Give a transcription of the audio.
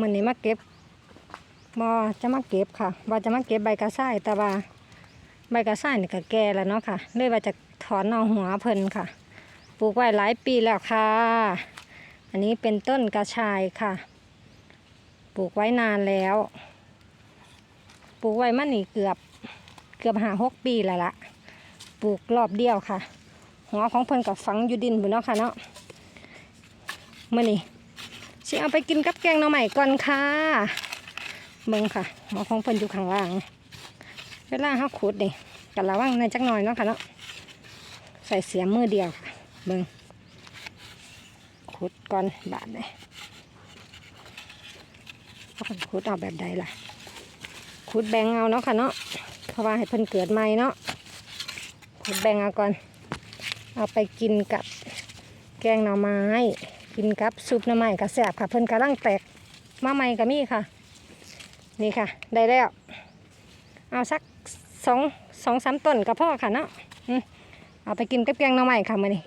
มือนี้มาเก็บบ่จะมาเก็บค่ะว่าจะมาเก็บใบกระส่ายแต่ว่าใบกระส่ายนี่ก็แก่แล้วเนาะค่ะเลยว่าจะถอนเอาหัวเพิ่นค่ะ ปลูกไว้หลายปีแล้วค่ะ อันนี้เป็นต้นกระชายค่ะ ปลูกไว้นานแล้ว ปลูกไว้มันนี่เกือบเกือบหาหกปีแล้วละปลูกรอบเดียวค่ะ หัวของเพิ่นกับฝังอยู่ดินบุเนาะค่ะเนาะมื่อนี้ สิเอาไปกินกับแกงหน่อใหม่ก่อนค่ะเบิ่งค่ะหัวของเพิ่นอยู่ข้างล่าง เวลาเขาขุดนี่กันระวังในจักหน่อยเนาะค่ะเนาะใส่เสียมมือเดียวค่ะเบิ่งขุดก่อนบาดเลยเอาขุดเอาแบบใดล่ะขุดแบ่งเอาเนาะค่ะเนาะเพราะว่าให้เพิ่นเกิดใหม่เนาะขุดแบ่งเอาก่อน เอาไปกินกับแกงหน่อไม้ กินกับซุปน้ำใหม่กระแสบค่ะ เพิ่นกำลังแตกมาใหม่ก็มีค่ะ นี่ค่ะ ได้แล้ว เอาสักสองสองสามต้นก็พอค่ะเนาะเอาไปกินกับแกงน้ำใหม่ค่ะมานี่